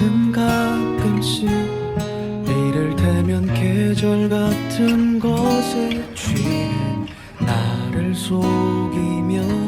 나는 가끔씩 이를테면 계절 같은 것에 취해 나를 속이며